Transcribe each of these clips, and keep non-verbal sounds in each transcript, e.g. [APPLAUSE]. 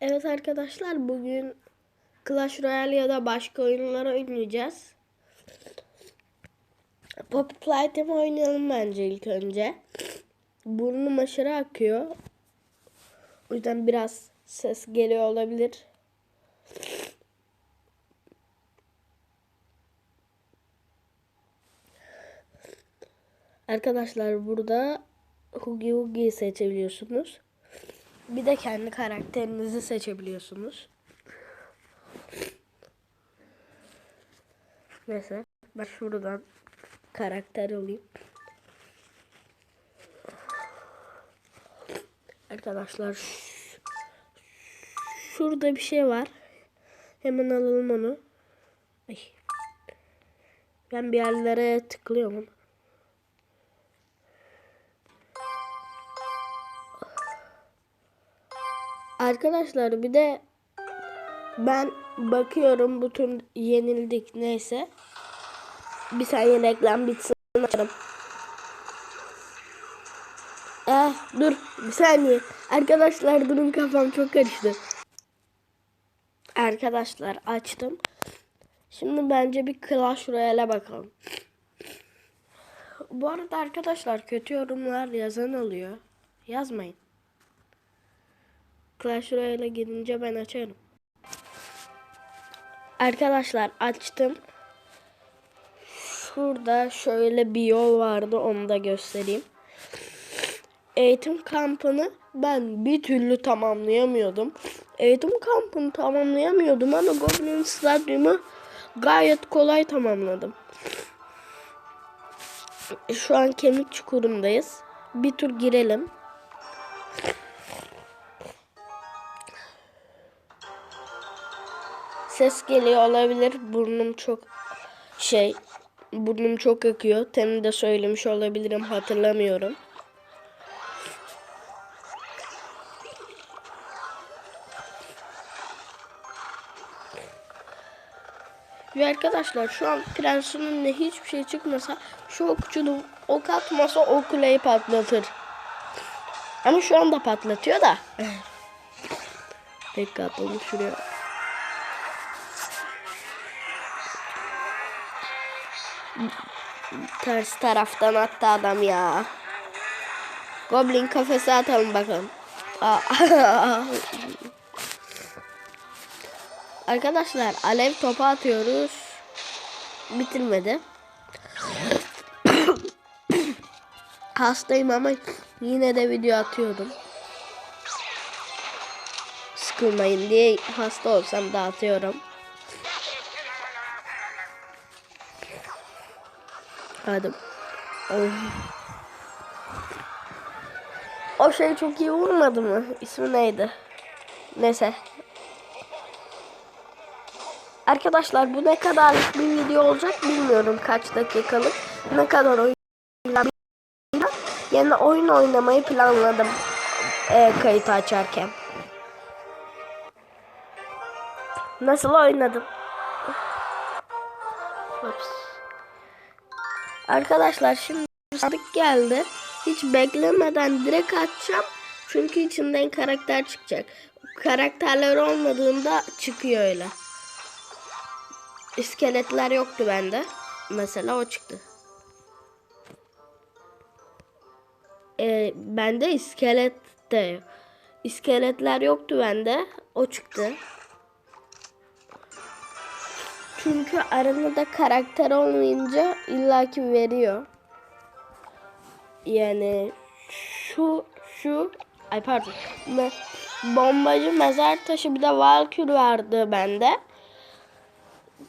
Evet arkadaşlar bugün Clash Royale ya da başka oyunlar oynayacağız. Poppy Playtime oynayalım bence ilk önce. Burnum aşırı akıyor. O yüzden biraz ses geliyor olabilir. Arkadaşlar burada Hugi Hugi'yi seçebiliyorsunuz. Bir de kendi karakterinizi seçebiliyorsunuz. Mesela ben şuradan karakter olayım. Arkadaşlar şurada bir şey var. Hemen alalım onu. Ay. Ben bir yerlere tıklıyorum. Arkadaşlar bir de ben bakıyorum tur yenildik neyse. Bir saniye reklam bitsin açarım. Eh dur bir saniye. Arkadaşlar durun kafam çok karıştı. Arkadaşlar açtım. Şimdi bence bir Clash Royale'e bakalım. Bu arada arkadaşlar kötü yorumlar yazan oluyor. Yazmayın. Clash Royale'e gidince ben açarım. Arkadaşlar açtım. Şurada şöyle bir yol vardı onu da göstereyim. Eğitim kampını ben bir türlü tamamlayamıyordum. Eğitim kampını tamamlayamıyordum ama Goblin Stadyumu gayet kolay tamamladım. Şu an kemik çukurundayız. Bir tur girelim. Ses geliyor olabilir. Burnum çok şey burnum çok akıyor. Temin de söylemiş olabilirim. Hatırlamıyorum. Ve arkadaşlar şu an prensin önüne hiçbir şey çıkmasa şu okçulu ok atmasa o kuleyi patlatır. Ama şu anda patlatıyor da. [LAUGHS] Tek atalım şuraya. Ters taraftan attı adam ya. Goblin kafese atalım bakalım. [LAUGHS] Arkadaşlar alev topu atıyoruz. Bitirmedi. [COUGHS] Hastayım ama yine de video atıyorum. Sıkılmayın diye hasta olsam da atıyorum. Hadi. Of. O şey çok iyi vurmadı mı? İsmi neydi? Neyse. Arkadaşlar bu ne kadarlık bir video olacak bilmiyorum kaç dakikalık. Ne kadar oyun Yine oyun oynamayı planladım. E, kayıt açarken. Nasıl oynadım? Arkadaşlar şimdi sandık geldi. Hiç beklemeden direkt açacağım. Çünkü içinden karakter çıkacak. Karakterler olmadığında çıkıyor öyle. İskeletler yoktu bende. Mesela o çıktı. Ee, bende iskelet de. İskeletler yoktu bende. O çıktı. Çünkü aranında karakter olmayınca illaki veriyor. Yani şu şu ay pardon. Me, bombacı mezar taşı bir de Valkür vardı bende.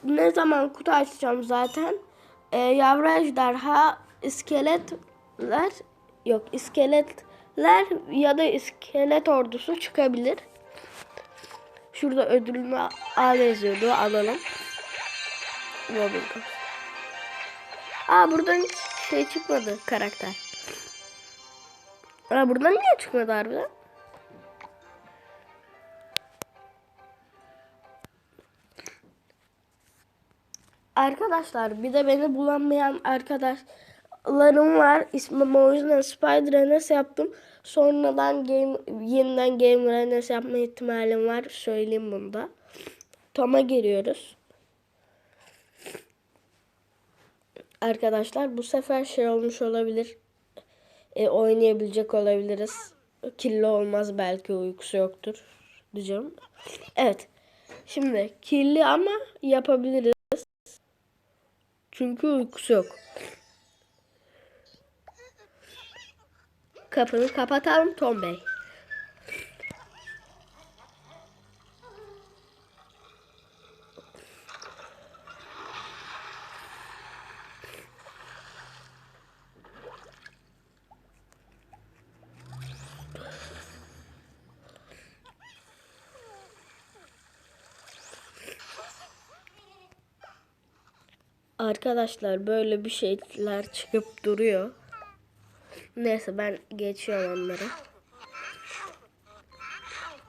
Ne zaman kutu açacağım zaten. Ee, yavru ejderha, iskeletler yok iskeletler ya da iskelet ordusu çıkabilir. Şurada ödülünü al yazıyordu alalım. Hood. Aa buradan şey çıkmadı karakter. Aa buradan niye çıkmadı harbiden? Arkadaşlar bir de beni bulamayan arkadaş videolarım var. İsmim o yüzden Spider Enes yaptım. Sonradan game, yeniden Gamer Enes yapma ihtimalim var. Söyleyeyim bunu da. Tom'a giriyoruz. Arkadaşlar bu sefer şey olmuş olabilir. E, oynayabilecek olabiliriz. Kirli olmaz belki uykusu yoktur. Diyeceğim. Evet. Şimdi kirli ama yapabiliriz. Çünkü uykusu yok. Kapını kapatalım Tom Bey. Arkadaşlar böyle bir şeyler çıkıp duruyor. Neyse ben geçiyorum onları.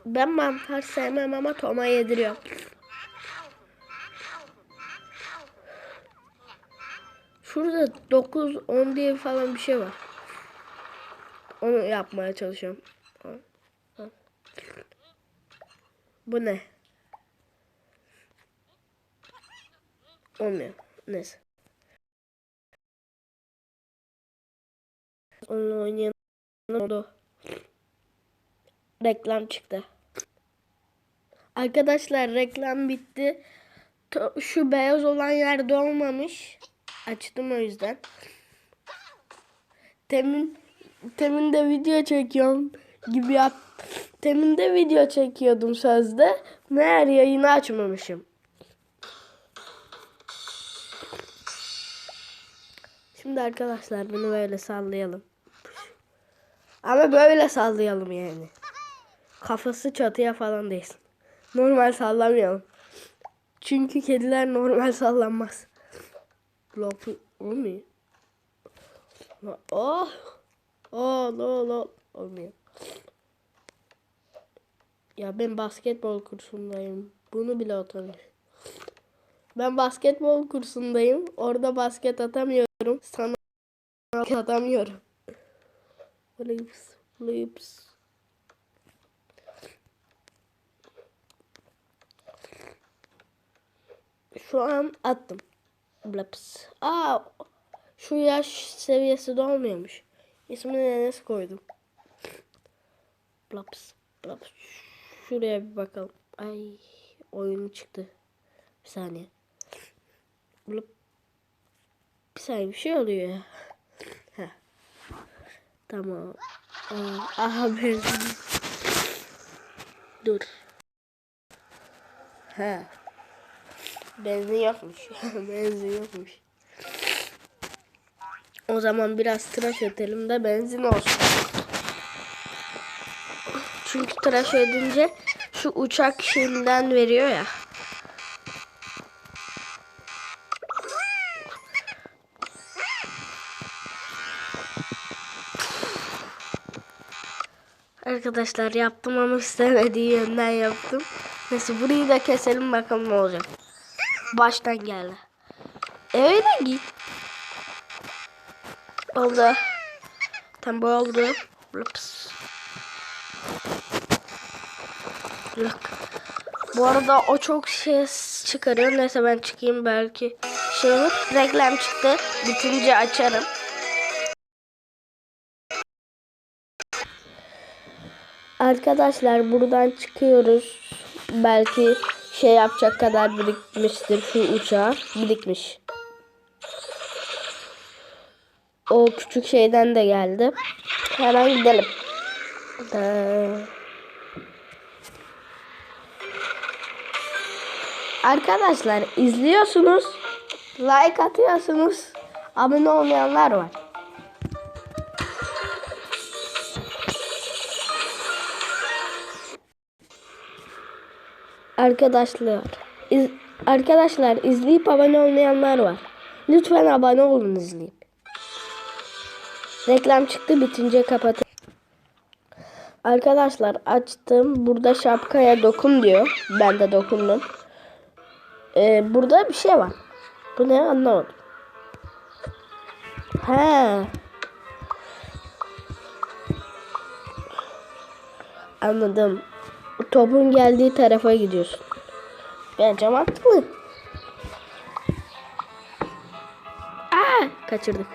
Ben mantar sevmem ama Tom'a yediriyorum. Şurada 9 10 diye falan bir şey var. Onu yapmaya çalışıyorum. Bu ne? Olmuyor. Neyse. Onunla oynayan oldu. Reklam çıktı. Arkadaşlar reklam bitti. Şu beyaz olan yerde olmamış. Açtım o yüzden. Temin temin de video çekiyorum gibi yap. Temin de video çekiyordum sözde. Meğer yayını açmamışım. Şimdi arkadaşlar bunu böyle sallayalım. Ama böyle sallayalım yani. Kafası çatıya falan değsin. Normal sallamayalım. Çünkü kediler normal sallanmaz. Lop olmuyor. Oh. Oh lo lo olmuyor. Ya ben basketbol kursundayım. Bunu bile atamıyorum. Ben basketbol kursundayım. Orada basket atamıyorum. Sana atamıyorum. Flips, flips. Şu an attım. Blaps. Aa, şu yaş seviyesi de olmuyormuş. İsmini Enes koydum. Blaps, blaps. Şuraya bir bakalım. Ay, oyunu çıktı. Bir saniye. Blap. Bir saniye bir şey oluyor. Heh. Tamam. Aa, aha benzin. Dur. Ha. Benzin yokmuş. [LAUGHS] benzin yokmuş. O zaman biraz tıraş edelim de benzin olsun. Çünkü tıraş edince şu uçak şeyinden veriyor ya. Arkadaşlar yaptım ama [LAUGHS] istemediği yönden yaptım. Neyse burayı da keselim bakalım ne olacak. Baştan geldi. Eve de git. Oldu. Tam bu oldu. Lups. Look. Bu arada o çok ses çıkarıyor. Neyse ben çıkayım belki. Şey olur. Reklam çıktı. Bitince açarım. Arkadaşlar buradan çıkıyoruz. Belki şey yapacak kadar birikmiştir şu uçağa. Birikmiş. O küçük şeyden de geldi. Hemen gidelim. Arkadaşlar izliyorsunuz. Like atıyorsunuz. Abone olmayanlar var. Arkadaşlar, iz, arkadaşlar izleyip abone olmayanlar var. Lütfen abone olun izleyip. Reklam çıktı bitince kapatın. Arkadaşlar açtım. Burada şapkaya dokun diyor. Ben de dokundum. Ee, burada bir şey var. Bu ne anlamadım. He. Anladım. Topun geldiği tarafa gidiyorsun. Bence mantıklı. Aa, kaçırdık.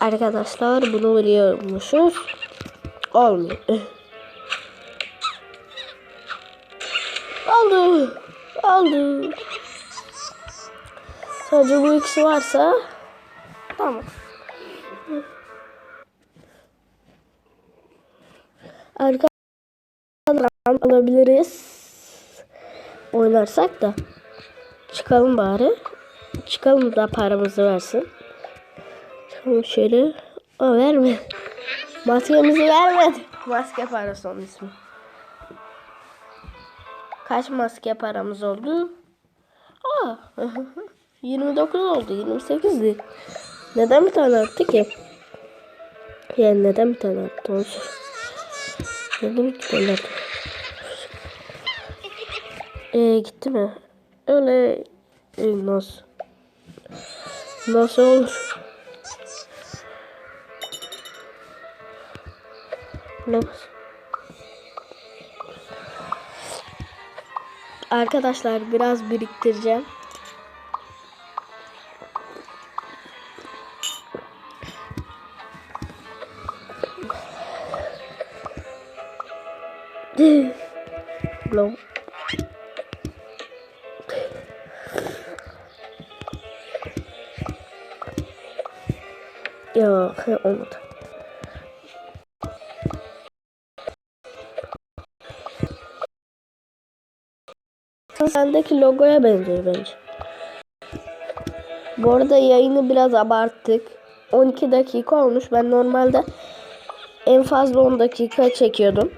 Arkadaşlar bunu biliyormuşuz. Olmuyor. Sadece bu ikisi varsa tamam. Arkadan alabiliriz. Oynarsak da. Çıkalım bari. Çıkalım da paramızı versin. Çıkalım şöyle. O verme. Maskemizi vermedi. Maske parası onun ismi. Kaç maske paramız oldu? Aa, [LAUGHS] 29 oldu. 28'di. Neden bir tane arttı ki? Yani neden bir tane arttı? Sor. Neden bir tane arttı? Ee, gitti mi? Öyle e, nasıl? Nasıl olur? Nasıl? Arkadaşlar biraz biriktireceğim. Blow. Ya he, olmadı. Sendeki logoya benziyor bence. Bu arada yayını biraz abarttık. 12 dakika olmuş. Ben normalde en fazla 10 dakika çekiyordum.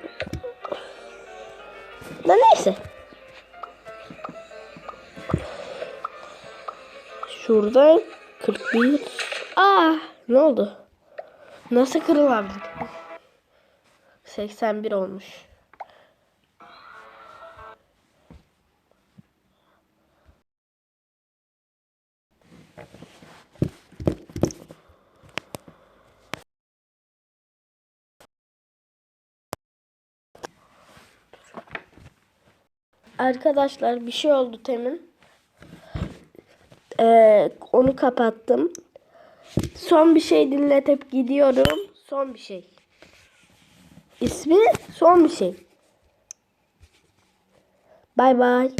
Şurada 41. Aa, ne oldu? Nasıl kırılabilir? 81 olmuş. Arkadaşlar bir şey oldu temin. Ee, onu kapattım. Son bir şey dinletip gidiyorum. Son bir şey. İsmi son bir şey. Bay bay.